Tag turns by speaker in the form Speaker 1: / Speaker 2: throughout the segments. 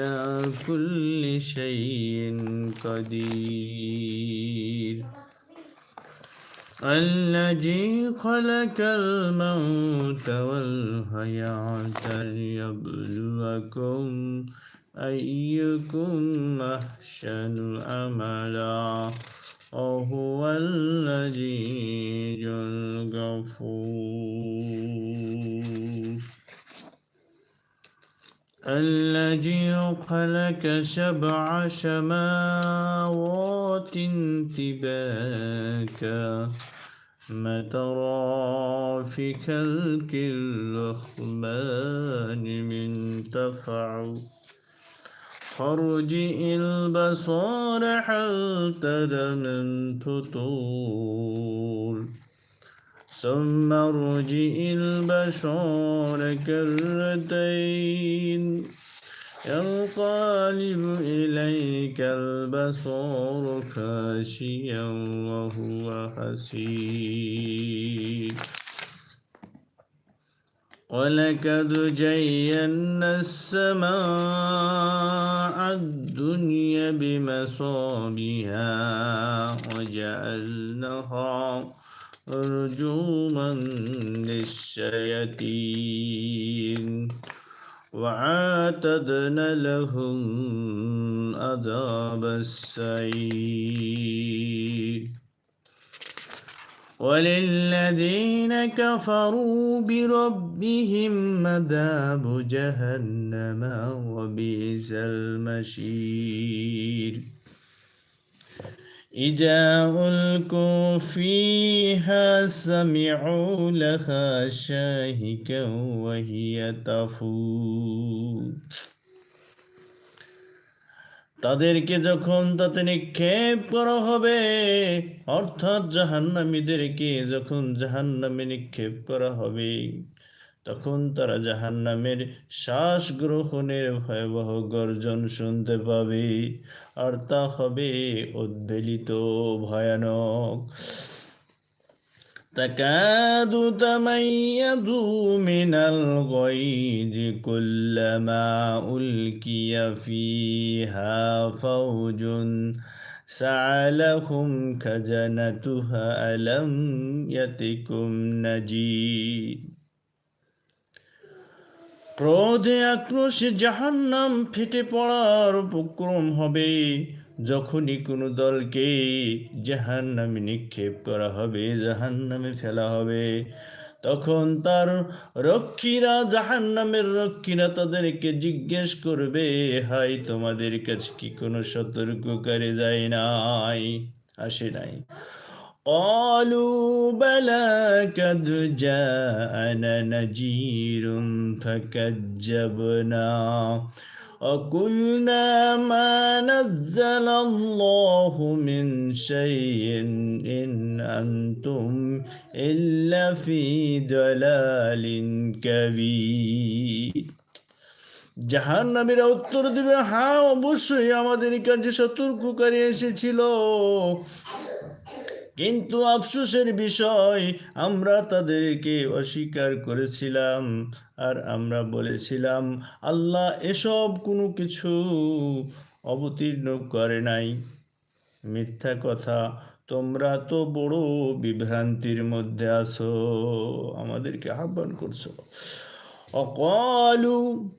Speaker 1: على كل شيء قدير. الذي خلق الموت والحياة ليبلوكم أيكم أحسن أملا. وهو العزيز الغفور. الذي خلق سبع سماوات طباقا ما ترى في خلق الرحمن من تفعل فارجع البصر هل ترى من فطور ثم ارجع البصر كرتين. ينقلب إليك البصر خاشيا وهو حسير. ولقد زينا السماء الدنيا بمصابها وجعلناها رجوما للشياطين. وعاتدنا لهم عذاب السعير. وللذين كفروا بربهم عذاب جهنم وبئس المشير. إذا ألقوا فيها سمعوا لها شاهكا وهي تفور তাদেরকে যখন তাতে নিক্ষেপ করা হবে অর্থাৎ জাহান্নামীদেরকে যখন জাহান্নামে নিক্ষেপ করা হবে তখন তারা জাহান্নামের শ্বাস গ্রহণের ভয়াবহ গর্জন শুনতে পাবে আর তা হবে উদ্বেলিত ভয়ানক تكاد تميز من الغيظ كلما ألقي فيها فوج سعلهم خزنتها ألم يتكم نجير ক্রোধে আক্রোশে জাহান্নাম ফেটে পড়ার উপক্রম হবে। যখনই কোনো দলকে জাহান নামে নিক্ষেপ করা হবে জাহান নামে ফেলা হবে, তখন তার রক্ষীরা জাহান নামের রক্ষীরা তাদেরকে জিজ্ঞেস করবে হাই তোমাদের কাছে কি কোনো সতর্ককারী যায় নাই? আসে নাই। قالوا بلى قد جاءنا نجير فكذبنا وقلنا ما نزل الله من شيء إن أنتم إلا في ضلال كبير জাহান নামীরা উত্তর দিবে হ্যাঁ অবশ্যই আমাদের কাছে সতর্ককারী এসেছিল কিন্তু আফসোসের বিষয়, আমরা তাদেরকে অস্বীকার করেছিলাম আর আমরা বলেছিলাম, আল্লাহ এসব কোনো কিছু অবতীর্ণ করে নাই। মিথ্যা কথা, তোমরা তো বড় বিভ্রান্তির মধ্যে আছো, আমাদেরকে আহ্বান করছ। অকালু,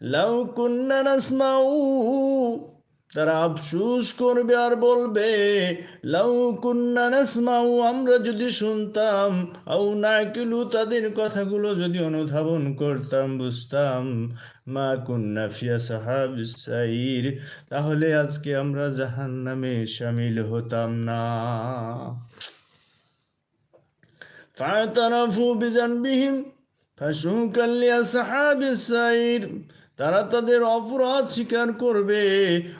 Speaker 1: লাউ কুন্না নাসমাউ তারা আফসুস করবে আর বলবে, লাউ কুন্না নাসমাউ, আমরা যদি শুনতাম, আউ নাকিলু তাদের কথাগুলো যদি অনুধাবন করতাম, বুঝতাম। মা কুন্না ফিয়া সাহাব সাইর, তাহলে আজকে আমরা জাহান্নামে শামিল হতাম না। ফাতারাফু বিজানবিহিম, ফাসুকাল লিআসহাবিস সাইর। তারা তাদের অপরাধ স্বীকার করবে,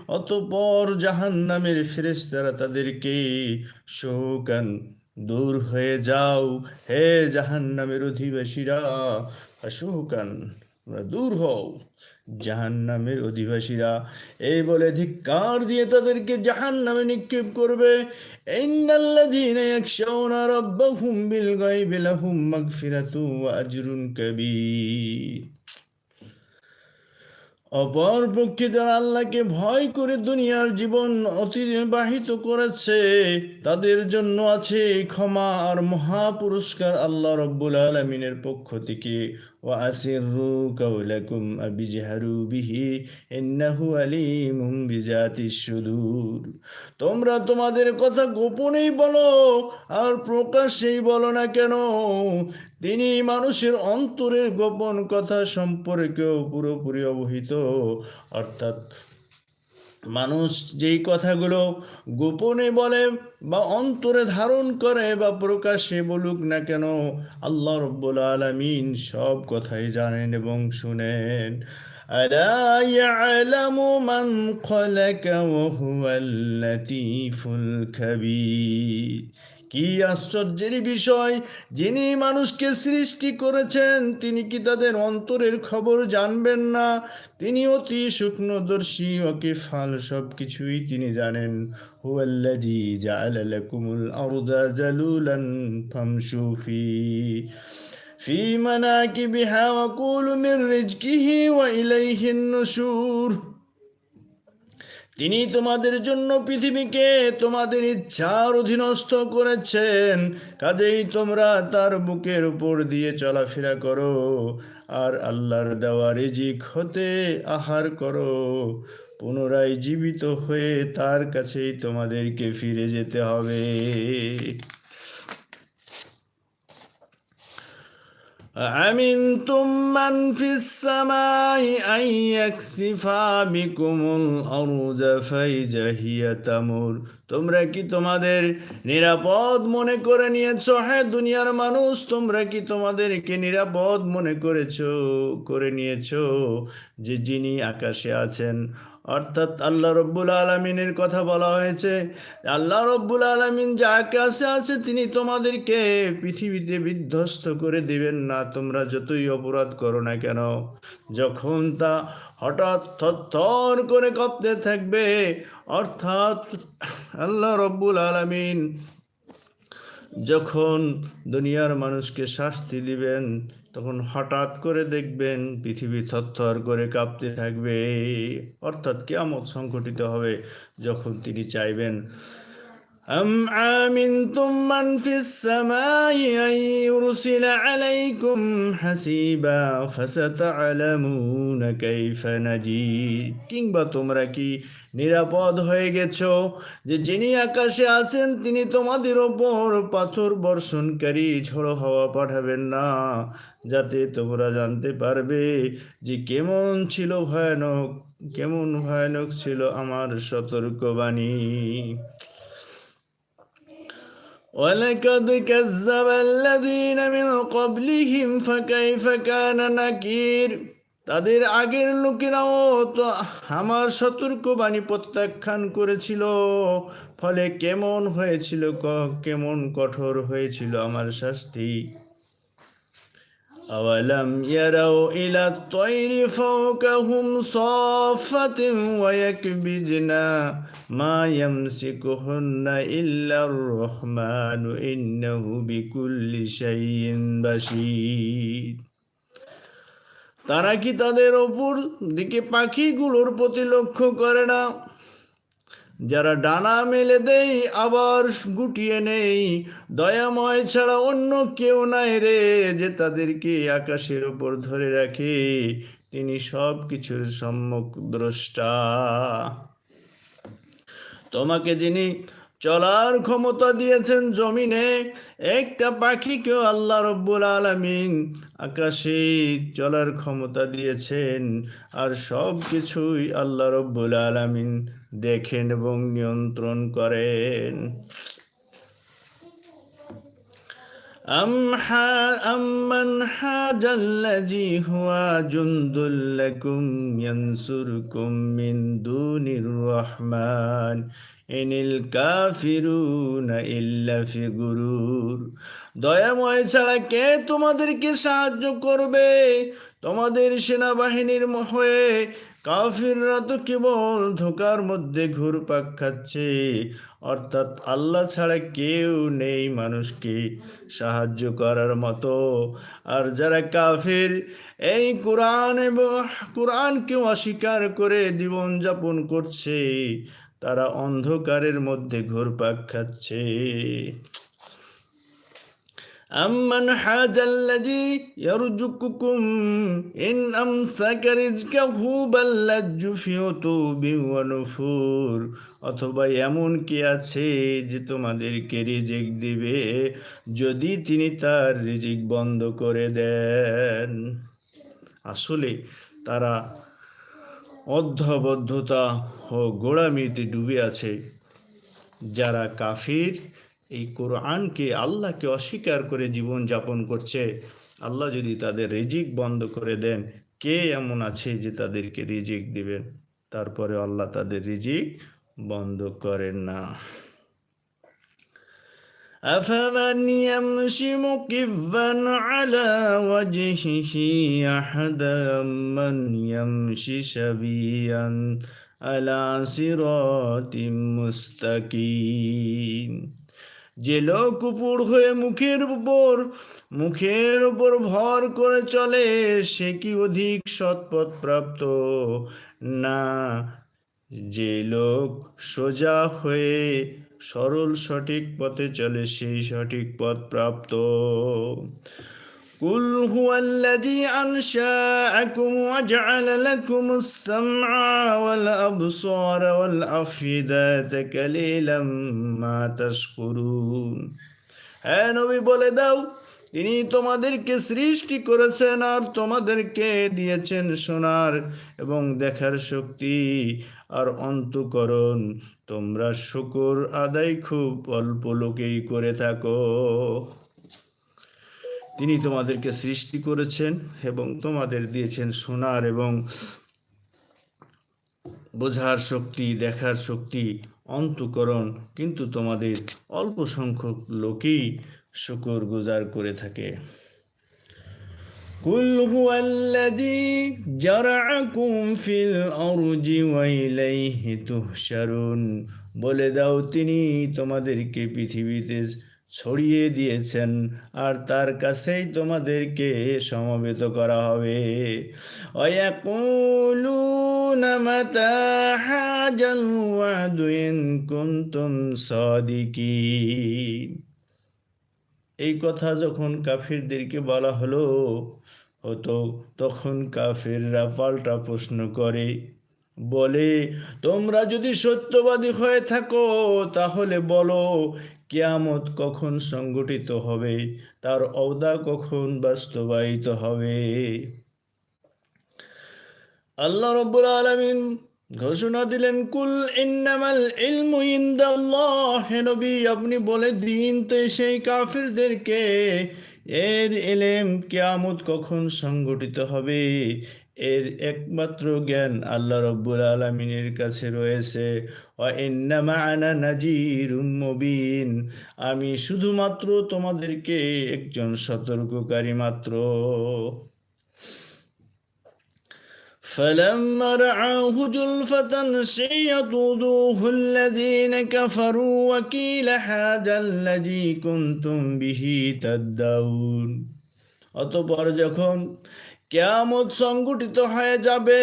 Speaker 1: অতপর জাহান্নামের ফেরেশতারা তাদেরকে শোকান দূর হয়ে যাও, হে জাহান্নামের অধিবাসীরা। শোকান দূর হও, জাহান্নামের অধিবাসীরা। এই বলে ধিক্কার দিয়ে তাদেরকে জাহান্নামে নিক্ষেপ করবে। বিল গায়বি, লাহুম মাগফিরাতু আজরুন কাবীর। অপর পক্ষে যারা আল্লাহকে ভয় করে দুনিয়ার জীবন অতিবাহিত করেছে, তাদের জন্য আছে ক্ষমা আর মহা পুরস্কার আল্লাহ রব্বুল আলমিনের পক্ষ থেকে। ও আসিরু কাউলাকুম আবিজহারু বিহি, ইন্নাহু আলিমুম বিজাতিস সুদূর। তোমরা তোমাদের কথা গোপনেই বলো, আর প্রকাশ্যেই বলো না কেন? তিনি মানুষের অন্তরের গোপন কথা সম্পর্কেও পুরোপুরি অবহিত অর্থাৎ মানুষ যেই কথাগুলো গোপনে বলে বা অন্তরে ধারণ করে বা প্রকাশ্যে বলুক না কেন আল্লাহ রব্বুল আলমিন সব কথাই জানেন এবং শুনেন ألا يعلم من خلق وهو اللطيف الخبير কি আশ্চর্যের বিষয় যিনি মানুষকে সৃষ্টি করেছেন তিনি কি তাদের অন্তরের খবর জানবেন না তিনি অতি সূক্ষ্মদর্শী ওকে ফাল সব কিছুই তিনি জানেন হুয়াল্লাজি জাআলা লাকুমুল আরদা জালুলান ফামশু ফি في مناكبها وكولوا من رزقه وإليه النشور তিনি তোমাদের জন্য পৃথিবীকে তোমাদের ইচ্ছার অধীনস্থ করেছেন। কাজেই তোমরা তার বুকের উপর দিয়ে চলাফেরা করো আর আল্লাহর দেওয়া রিজিক হতে আহার করো। পুনরায় জীবিত হয়ে তার কাছেই তোমাদেরকে ফিরে যেতে হবে। أأمنتم من في السماء أن يكسف بكم الأرض فإذا هي تمر তোমরা কি তোমাদের নিরাপদ মনে করে নিয়েছো হ্যাঁ দুনিয়ার মানুষ তোমরা কি তোমাদেরকে নিরাপদ মনে করেছো করে নিয়েছো যে যিনি আকাশে আছেন অর্থাৎ আল্লাহ রব্বুল আলমিনের কথা বলা হয়েছে, আল্লাহ রব্বুল আলমিন যা কাছে আছে, তিনি তোমাদেরকে পৃথিবীতে বিধ্বস্ত করে দিবেন না, তোমরা যতই অপরাধ করো না কেন। যখন তা হঠাৎ থর করে কপতে থাকবে, অর্থাৎ আল্লাহ রব্বুল আলমিন যখন দুনিয়ার মানুষকে শাস্তি দিবেন তখন হঠাৎ করে দেখবেন পৃথিবী থরথর করে কাঁপতে থাকবে, অর্থাৎ কেয়ামত সংঘটিত হবে যখন তিনি চাইবেন। أم آمنتم من في السماء أن يرسل عليكم حسيبا فستعلمون كيف نجير কিংবা তোমরা কি নিরাপদ হয়ে গেছো যে যিনি আকাশে আছেন তিনি তোমাদের ওপর পাথর বর্ষণকারী ঝোড়ো হাওয়া পাঠাবেন না যাতে তোমরা জানতে পারবে যে কেমন ছিল ভয়ানক কেমন ভয়ানক ছিল আমার সতর্কবাণী ولقد كذب الذين من قبلهم فكيف كان نكير তাদের আগের লোকেরাও তো আমার সতর্কবাণী প্রত্যাখ্যান করেছিল ফলে কেমন হয়েছিল কেমন কঠোর হয়েছিল আমার শাস্তি أولم يروا إلى الطير فوقهم صافة ويكبجن ما يمسكهن إلا الرحمن إنه بكل شيء بشير তারা কি তাদের ওপর দিকে পাখিগুলোর প্রতি লক্ষ্য করে না যারা ডানা মেলে দেই, আবার গুটিয়ে নেই। দয়াময় ছাড়া অন্য কেউ নাই রে যে তাদেরকে আকাশের উপর ধরে রাখে। তিনি সব কিছুর সম্মুখ দ্রষ্টা। তোমাকে যিনি চলার ক্ষমতা দিয়েছেন জমিনে, একটা পাখিকেও আল্লাহ রব্বুল আলমিন আকাশে চলার ক্ষমতা দিয়েছেন। আর সব কিছুই আল্লাহ রব্বুল আলমিন দেখেন এবং নিয়ন্ত্রণ করেন أم حا أمن حاج الذي هو جند لكم ينصركم من دون الرحمن إن الكافرون إلا في غرور দয়াময় ছাড়া কে তোমাদেরকে সাহায্য করবে তোমাদের সেনাবাহিনীর হয়ে কাফিররা তো কেবল ধোকার মধ্যে ঘুরপাক খাচ্ছে। অর্থাৎ আল্লাহ ছাড়া কেউ নেই মানুষকে সাহায্য করার মতো। আর যারা কাফির, এই কোরআন এবং কোরআনকেও অস্বীকার করে জীবন যাপন করছে, তারা অন্ধকারের মধ্যে ঘুরপাক খাচ্ছে। أمن حاج الذي يرزقكم إن أمسك رزقه بل لج في عتوب ونفور অথবা এমন কি আছে যে তোমাদেরকে রিজিক দিবে যদি তিনি তার রিজিক বন্ধ করে দেন আসলে তারা অধ্যবদ্ধতা ও গোড়ামিতে ডুবে আছে যারা কাফির এই কোরআনকে আল্লাহকে অস্বীকার করে জীবন যাপন করছে আল্লাহ যদি তাদের রিজিক বন্ধ করে দেন কে এমন আছে যে তাদেরকে রিজিক দিবেন তারপরে আল্লাহ তাদের রিজিক বন্ধ করেন না أفمن يمشي مكبا على وجهه أحدا من يمشي سبيا على صراط مستقيم যে লোক উপর হয়ে মুখের উপর মুখের উপর ভর করে চলে, সে কি অধিক সৎপথ প্রাপ্ত? না। যে লোক সোজা হয়ে সরল সঠিক পথে চলে, সেই সঠিক পথ প্রাপ্ত। قل هو الذي أنشأكم وجعل لكم السمع والأبصار والأفئدة قليلا ما تشكرون হ্যাঁ নবী বলে দাও তিনি তোমাদেরকে সৃষ্টি করেছেন আর তোমাদেরকে দিয়েছেন শোনার এবং দেখার শক্তি আর অন্তকরণ তোমরা শুকর আদায় খুব অল্প লোকেই করে থাকো তিনি তোমাদেরকে সৃষ্টি করেছেন এবং তোমাদের দিয়েছেন শোনার এবং বোঝার শক্তি, দেখার শক্তি, অন্তকরণ। কিন্তু তোমাদের অল্প সংখ্যক লোকেই শুকর গুজার করে থাকে। কুল হুয়াল্লাযী জারআকুম ফিল আরজি ওয়া ইলাইহি তুহশারুন। বলে দাও, তিনি তোমাদেরকে পৃথিবীতে ছড়িয়ে দিয়েছেন, আর তার কাছেই তোমাদেরকে সমবেত করা হবে। এই কথা যখন কাফিরদেরকে বলা হলো, হতো তখন কাফিররা পাল্টা প্রশ্ন করে, বলে, তোমরা যদি সত্যবাদী হয়ে থাকো, তাহলে বলো কেয়ামত কখন সংগঠিত হবে? তার অবদা কখন বাস্তবায়িত হবে? আল্লাহ রব্বুল আলমিন ঘোষণা দিলেন, কুল ইন্নামাল ইলমু ইনদাল্লাহ হে নবী, আপনি বলে দিন তো সেই কাফিরদেরকে, এর এলেম কেয়ামত কখন সংগঠিত হবে? এর একমাত্র জ্ঞান আল্লাহ রব্বুল আলমিনের কাছে রয়েছে মুবিন আমি শুধুমাত্র তোমাদেরকে একজন সতর্ককারী মাত্র فلما رعاه جلفة سيئت وجوه الذين كفروا وكيل هذا الذي كنتم به تدعون অতপর যখন কেয়ামত সংগঠিত হয়ে যাবে।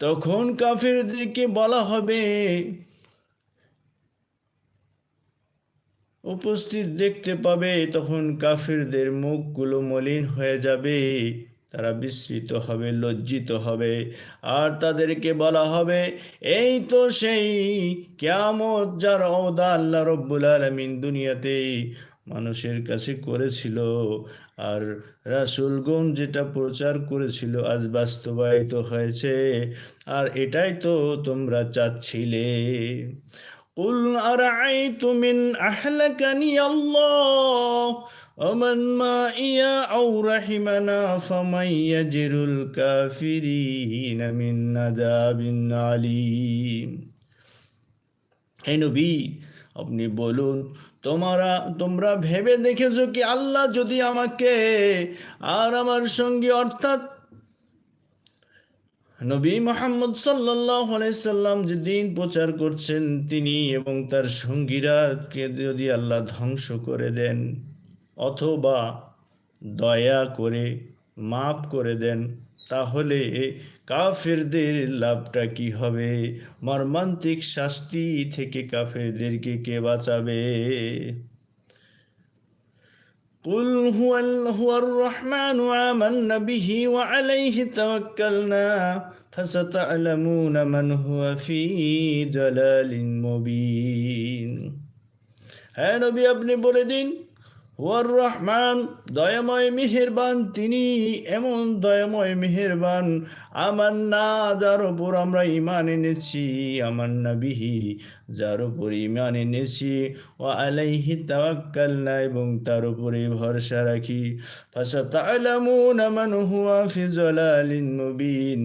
Speaker 1: তখন কাফিরদেরকে বলা হবে? উপস্থিত দেখতে পাবে, তখন কাফিরদের মুখগুলো মলিন হয়ে যাবে, তারা বিস্মৃত হবে, লজ্জিত হবে। আর তাদেরকে বলা হবে, এই তো সেই কেয়ামত যার অদা আল্লাহ রব্বুল আলমিন দুনিয়াতে মানুষের কাছে করেছিল আর রাসুলগণ যেটা প্রচার করেছিল আজ বাস্তবায়িত হয়েছে আর এটাই তো তোমরা চাচ্ছিলে قل أرأيت من أهلكني الله ومن معي أو رحمنا فمن يجر الكافرين من عذاب عليم হে নবী আপনি বলুন তোমরা তোমরা ভেবে দেখেছ কি আল্লাহ যদি আমাকে আর আমার সঙ্গে অর্থাৎ নবী মোহাম্মদ সাল্লাম যে দিন প্রচার করছেন তিনি এবং তার সঙ্গীরাকে যদি আল্লাহ ধ্বংস করে দেন অথবা দয়া করে মাফ করে দেন, তাহলে কাফেরদের লাভটা কি হবে মর্মান্তিক শাস্তি থেকে কাফেরদেরকে কে বাঁচাবে قل هو هو الرحمن آمنا به وعليه توكلنا فستعلمون من هو في ضلال مبين হ্যাঁ নবী আপনি বলে দিন ওয়ার রহমান, দয়াময় মেহেরবান, তিনি এমন দয়াময় মেহেরবান। আমার না, যার উপর আমরা ইমান এনেছি, আমার না বিহি যার উপর ইমান এনেছি। ও আলাইহি তাওয়াক্কাল না এবং তার উপরে ভরসা রাখি। ফাসা তালামুন মান হুয়া ফি জালালিন মুবিন।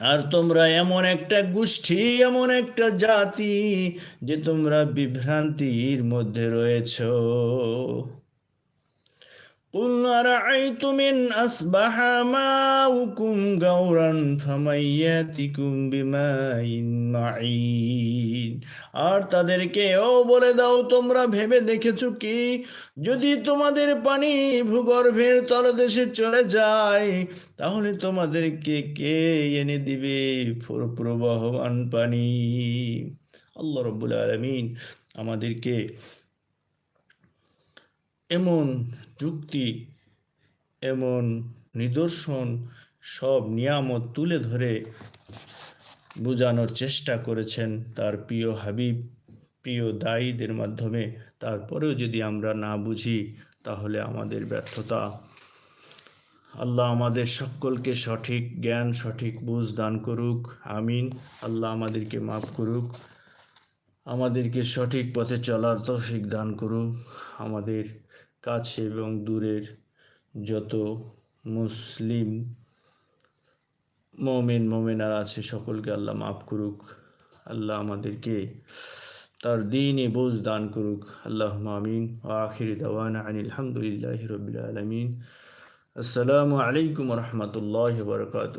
Speaker 1: আর তোমরা এমন একটা গোষ্ঠী এমন একটা জাতি যে তোমরা বিভ্রান্তির মধ্যে রয়েছ। قل أرأيتم إن أصبح ماؤكم غورا فمن يأتكم بماء معين আর তাদেরকে ও বলে দাও তোমরা ভেবে দেখেছো কি যদি তোমাদের পানি ভূগর্ভের তলদেশে চলে যায় তাহলে তোমাদেরকে কে এনে দিবে প্রবাহমান পানি আল্লাহ রব্বুল আলমিন আমাদেরকে এমন যুক্তি, এমন নিদর্শন সব নিয়ামত তুলে ধরে বোঝানোর চেষ্টা করেছেন তার প্রিয় হাবিব, প্রিয় দায়ীদের মাধ্যমে। তারপরেও যদি আমরা না বুঝি, তাহলে আমাদের ব্যর্থতা। আল্লাহ আমাদের সকলকে সঠিক জ্ঞান, সঠিক বুঝ দান করুক, আমিন। আল্লাহ আমাদেরকে মাফ করুক, আমাদেরকে সঠিক পথে চলার তৌফিক দান করুক, আমাদের কাছে এবং দূরের যত মুসলিম মমিন, মমিনার আছে, সকলকে আল্লাহ মাফ করুক। আল্লাহ আমাদেরকে তার দিনই বোঝ দান করুক। আল্লাহ আমিন। আখির দাওয়ান আলহামদুলিল্লাহ রবিল আলমিন। আসসালামু আলাইকুম রহমতুল্লাহ বরকাত